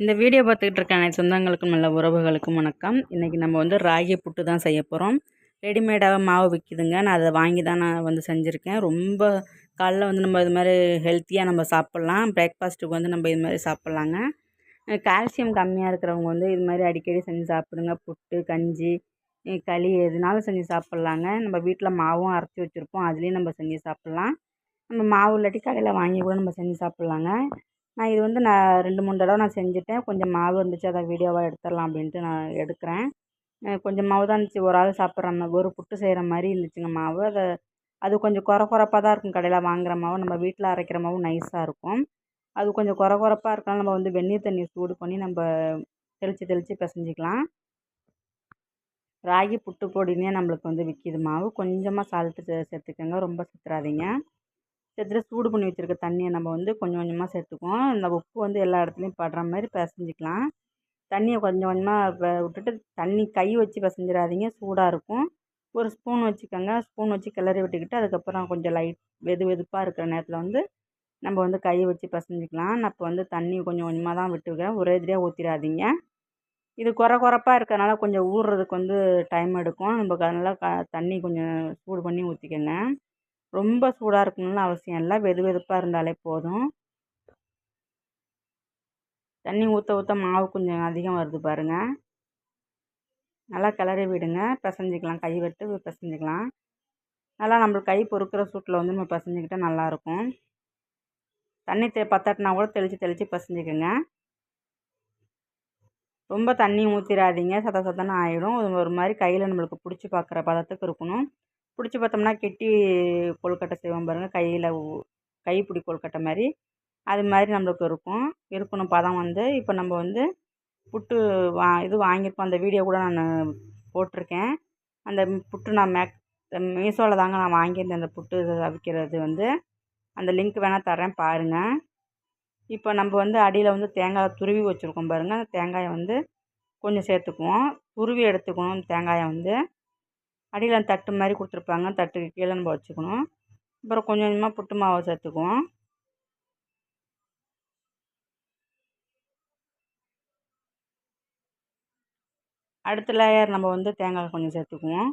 இந்த வீடியோ பார்த்துக்கிட்டு இருக்க அனைத்து சொந்தங்களுக்கும் நல்ல உறவுகளுக்கும் வணக்கம். இன்றைக்கி நம்ம வந்து ராகி புட்டு தான் செய்ய போகிறோம் ரெடிமேடாக மாவு விற்கிதுங்க நான் அதை வாங்கி தான் நான் வந்து செஞ்சுருக்கேன். ரொம்ப காலைல வந்து நம்ம இது மாதிரி ஹெல்த்தியாக நம்ம சாப்பிட்லாம். பிரேக்ஃபாஸ்ட்டுக்கு வந்து நம்ம இது மாதிரி சாப்பிட்லாங்க. கால்சியம் கம்மியாக இருக்கிறவங்க வந்து இது மாதிரி அடிக்கடி செஞ்சு சாப்பிடுங்க. புட்டு கஞ்சி களி எதுனாலும் செஞ்சு சாப்பிட்லாங்க. நம்ம வீட்டில் மாவும் அரைச்சி வச்சுருப்போம். அதுலேயும் நம்ம செஞ்சு சாப்பிட்லாம். நம்ம மாவு இல்லாட்டி கடையில் வாங்கி கூட நம்ம செஞ்சு சாப்பிட்லாங்க. நான் இது வந்து நான் ரெண்டு மூணு தடவை நான் செஞ்சுட்டேன். கொஞ்சம் மாவு இருந்துச்சு அதை வீடியோவாக எடுத்துடலாம் அப்படின்ட்டு நான் எடுக்கிறேன். கொஞ்சம் மாவு தான் இருந்துச்சு. ஒரு ஆள் சாப்பிட்ற மாதிரி ஒரு புட்டு செய்கிற மாதிரி இருந்துச்சுங்க மாவு. அதை அது கொஞ்சம் குறை குறப்பாக தான் இருக்கும் கடையில் வாங்குகிற மாவு. நம்ம வீட்டில் அரைக்கிற மாவு நைஸாக இருக்கும். அது கொஞ்சம் குறை குறப்பாக இருக்கனால நம்ம வந்து வெந்நீர் தண்ணி சூடு பண்ணி நம்ம தெளித்து தெளித்து பிசைஞ்சிக்கலாம். ராகி புட்டு பொடினே நம்மளுக்கு வந்து விற்கிது மாவு. கொஞ்சமாக சால்ட்டு சே சேர்த்துக்கோங்க. ரொம்ப சுற்றுறாதீங்க சேர்த்துட்டு சூடு பண்ணி வச்சுருக்க தண்ணியை நம்ம வந்து கொஞ்சம் கொஞ்சமாக சேர்த்துக்குவோம். இந்த உப்பு வந்து எல்லா இடத்துலையும் படுற மாதிரி பிசைஞ்சிக்கலாம். தண்ணியை கொஞ்சம் கொஞ்சமாக விட்டுட்டு தண்ணி கை வச்சு பிசைஞ்சிடாதீங்க. சூடாக இருக்கும். ஒரு ஸ்பூன் வச்சுக்கோங்க. ஸ்பூன் வச்சு கிளறி விட்டுக்கிட்டு அதுக்கப்புறம் கொஞ்சம் லைட் வெது வெதுப்பாக இருக்கிற நேரத்தில் வந்து நம்ம வந்து கை வச்சு பிசைஞ்சிக்கலாம். நான் இப்போ வந்து தண்ணி கொஞ்சம் கொஞ்சமாக தான் விட்டுருக்கேன். ஒரே இதிலே ஊற்றிடாதீங்க இது குறை குறைப்பாக இருக்கிறனால கொஞ்சம் ஊறுறதுக்கு வந்து டைம் எடுக்கும். நம்ம அதனால் க தண்ணி கொஞ்சம் சூடு பண்ணி ஊற்றிக்கங்க ரொம்ப சூடாக இருக்கணும்னு அவசியம் இல்லை. வெது வெதுப்பாக இருந்தாலே போதும். தண்ணி ஊற்ற ஊற்ற மாவு கொஞ்சம் அதிகம் வருது பாருங்கள் நல்லா கிளறி விடுங்க. பிசைஞ்சிக்கலாம். கை விட்டு பிசைஞ்சிக்கலாம். நல்லா நம்மளுக்கு கை பொறுக்கிற சூட்டில் வந்து நம்ம பிசைஞ்சிக்கிட்டால் நல்லாயிருக்கும் தண்ணி தெ பத்தட்டினா கூட தெளித்து தெளித்து பிசைஞ்சிக்கோங்க. ரொம்ப தண்ணி ஊற்றிடாதீங்க சத சத்தன்னு ஆகிடும் ஒரு மாதிரி கையில் நம்மளுக்கு பிடிச்சி பார்க்குற பதத்துக்கு இருக்கணும். பிடிச்சி பார்த்தோம்னா கெட்டி கொழுக்கட்டை செய்வோம் பாருங்கள் கையில் கைப்பிடி கொழுக்கட்டை மாதிரி அது மாதிரி நம்மளுக்கு இருக்கும். இருக்கணும். பதம் வந்து இப்போ நம்ம வந்து புட்டு வா இது வாங்கியிருக்கோம். அந்த வீடியோ கூட நான் போட்டிருக்கேன். அந்த புட்டு நான் மேக் மீஷோவில் தாங்க நான் வாங்கியிருந்தேன். அந்த புட்டு அவிக்கிறது வந்து. அந்த லிங்க் வேணால் தரேன் பாருங்கள் இப்போ நம்ம வந்து அடியில் வந்து தேங்காய் துருவி வச்சுருக்கோம் பாருங்கள் அந்த தேங்காயை வந்து கொஞ்சம் சேர்த்துக்குவோம். துருவி எடுத்துக்கணும். தேங்காயை வந்து. அடியில் தட்டு மாதிரி கொடுத்துருப்பாங்க. தட்டுக்கு கீழே நம்ம வச்சுக்கணும். அப்புறம் கொஞ்சம் கொஞ்சமாக புட்டு மாவை சேர்த்துக்குவோம். அடுத்த லேயர் நம்ம வந்து தேங்காய் கொஞ்சம் சேர்த்துக்குவோம்.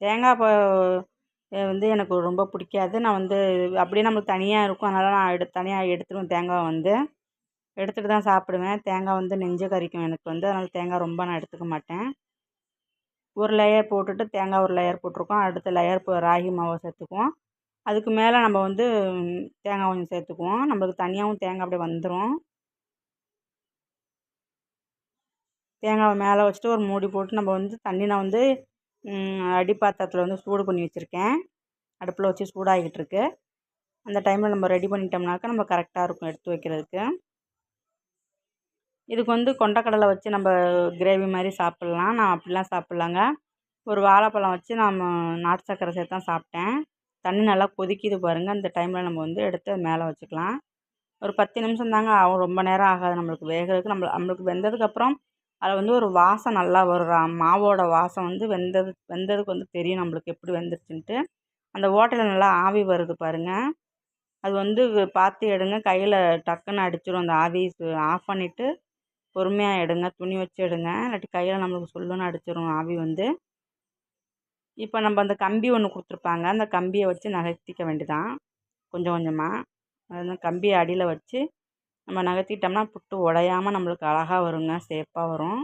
தேங்காய் வந்து எனக்கு ரொம்ப பிடிக்காது. நான் வந்து அப்படியே நம்மளுக்கு தனியாக இருக்கும். அதனால் நான் எடு தனியாக எடுத்துடுவேன் தேங்காய் வந்து. எடுத்துகிட்டு தான் சாப்பிடுவேன். தேங்காய் வந்து நெஞ்சை கறிக்கும் எனக்கு வந்து. அதனால் தேங்காய் ரொம்ப நான் எடுத்துக்க மாட்டேன். ஒரு லேயர் போட்டுட்டு தேங்காய் ஒரு லேயர் போட்டிருக்கோம். அடுத்த லேயர் இப்போ ராகி மாவை சேர்த்துக்குவோம். அதுக்கு மேலே நம்ம வந்து தேங்காய் கொஞ்சம் சேர்த்துக்குவோம். நம்மளுக்கு தனியாகவும் தேங்காய் அப்படியே வந்துடும் தேங்காவை மேலே வச்சுட்டு ஒரு மூடி போட்டு நம்ம வந்து தண்ணி நான் வந்து அடி பாத்திரத்தில் வந்து சூடு பண்ணி வச்சுருக்கேன். அடுப்பில் வச்சு சூடாகிட்டு இருக்கு அந்த டைமில் நம்ம ரெடி பண்ணிட்டோம்னாக்கா நம்ம கரெக்டாக இருக்கும் எடுத்து வைக்கிறதுக்கு. இதுக்கு வந்து கொண்டக்கடலை வச்சு நம்ம கிரேவி மாதிரி சாப்பிட்லாம். நான் அப்படிலாம் சாப்பிட்லாங்க. ஒரு வாழைப்பழம் வச்சு நான் நாட்டு சக்கரை சேர்த்து தான் சாப்பிட்டேன். தண்ணி நல்லா கொதிக்குது பாருங்கள் அந்த டைமில் நம்ம வந்து எடுத்து மேலே வச்சுக்கலாம். ஒரு பத்து நிமிஷம் தாங்க ஆகும். ரொம்ப நேரம் ஆகாது நம்மளுக்கு. வேகிறதுக்கு நம்ம நம்மளுக்கு வெந்ததுக்கப்புறம் அதில் வந்து ஒரு வாசம் நல்லா வரும். மாவோட வாசம் வந்து வெந்தது வெந்ததுக்கு வந்து தெரியும் நம்மளுக்கு எப்படி வெந்துருச்சுன்ட்டு. அந்த ஓட்டையில் நல்லா ஆவி வருது பாருங்கள் அது வந்து பார்த்து எடுங்க. கையில் டக்குன்னு அடிச்சிடும் அந்த ஆவி ஆஃப் பண்ணிவிட்டு பொறுமையாக எடுங்க. துணி வச்சு எடுங்க. இல்லாட்டி கையில் நம்மளுக்கு சொல்லுன்னு அடிச்சிடும் ஆவி வந்து. இப்போ நம்ம அந்த கம்பி ஒன்று கொடுத்துருப்பாங்க. அந்த கம்பியை வச்சு நகர்த்திக்க வேண்டியதான் கொஞ்சம் கொஞ்சமாக அந்த கம்பியை அடியில் வச்சு நம்ம நகர்த்திட்டோம்னா புட்டு உடையாமல் நம்மளுக்கு அழகாக வருங்க சேஃபாக வரும்.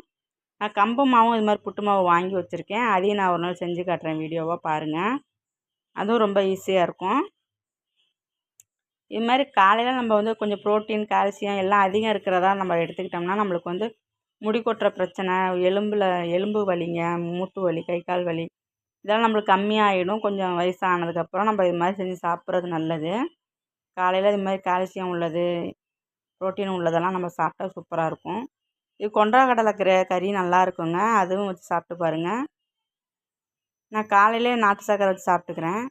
நான் கம்பு மாவும் இது மாதிரி புட்டு மாவு வாங்கி வச்சுருக்கேன். அதையும் நான் ஒரு நாள் செஞ்சு காட்டுறேன் வீடியோவாக பாருங்கள் அதுவும் ரொம்ப ஈஸியாக இருக்கும். இது மாதிரி காலையில் நம்ம வந்து கொஞ்சம் ப்ரோட்டீன் கால்சியம் எல்லாம் அதிகம் இருக்கிறதா நம்ம எடுத்துக்கிட்டோம்னா நம்மளுக்கு வந்து முடி கொட்டுற பிரச்சனை எலும்பில் எலும்பு வலிங்க மூட்டு வலி கை கால் வலி இதெல்லாம் நம்மளுக்கு கம்மியாகிடும் கொஞ்சம் வயசானதுக்கப்புறம் நம்ம இது மாதிரி செஞ்சு சாப்பிட்றது நல்லது. காலையில் இது மாதிரி கால்சியம் உள்ளது ப்ரோட்டீன் உள்ளதெல்லாம் நம்ம சாப்பிட்டா சூப்பராக இருக்கும். இது கொண்டா கடலை கிர கறி நல்லா இருக்குங்க. அதுவும் வச்சு சாப்பிட்டு பாருங்கள் நான் காலையிலே நாட்டு சக்கரை வச்சு சாப்பிட்டுக்கிறேன்.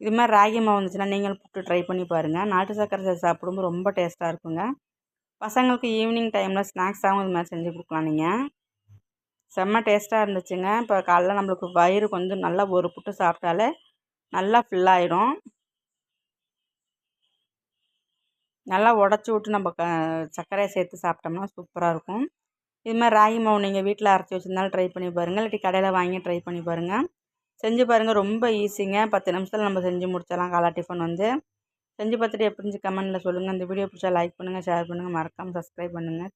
இது மாதிரி ராகி மாவு வந்துச்சுன்னா நீங்களும் புட்டு ட்ரை பண்ணி பாருங்கள் நாட்டு சக்கரை சேர்த்து சாப்பிடும்போது ரொம்ப டேஸ்ட்டாக இருக்குங்க. பசங்களுக்கு ஈவினிங் டைமில் ஸ்நாக்ஸாகவும் இது மாதிரி செஞ்சு கொடுக்கலாம் நீங்கள் செம்ம டேஸ்ட்டாக இருந்துச்சுங்க. இப்போ காலைல நம்மளுக்கு வயிறு கொஞ்சம் நல்லா ஒரு புட்டு சாப்பிட்டாலே நல்லா ஃபில்லாகிடும் நல்லா உடச்சி விட்டு நம்ம க சர்க்கரையை சேர்த்து சாப்பிட்டோம்னா சூப்பராக இருக்கும். இது மாதிரி ராகி மாவு நீங்கள் வீட்டில் அரைச்சி வச்சுருந்தாலும் ட்ரை பண்ணி பாருங்கள் இல்லாட்டி கடையில் வாங்கி ட்ரை பண்ணி பாருங்கள் செஞ்சு பாருங்கள் ரொம்ப ஈஸிங்க பத்து நிமிஷத்தில் நம்ம செஞ்சு முடிச்சிடலாம் காலை டிஃபன் வந்து. செஞ்சு பார்த்துட்டு எப்படி இருந்துச்சு கமெண்ட்டில் சொல்லுங்கள் இந்த வீடியோ பிடிச்சா லைக் பண்ணுங்கள் ஷேர் பண்ணுங்கள் மறக்காமல் சப்ஸ்கிரைப் பண்ணுங்கள்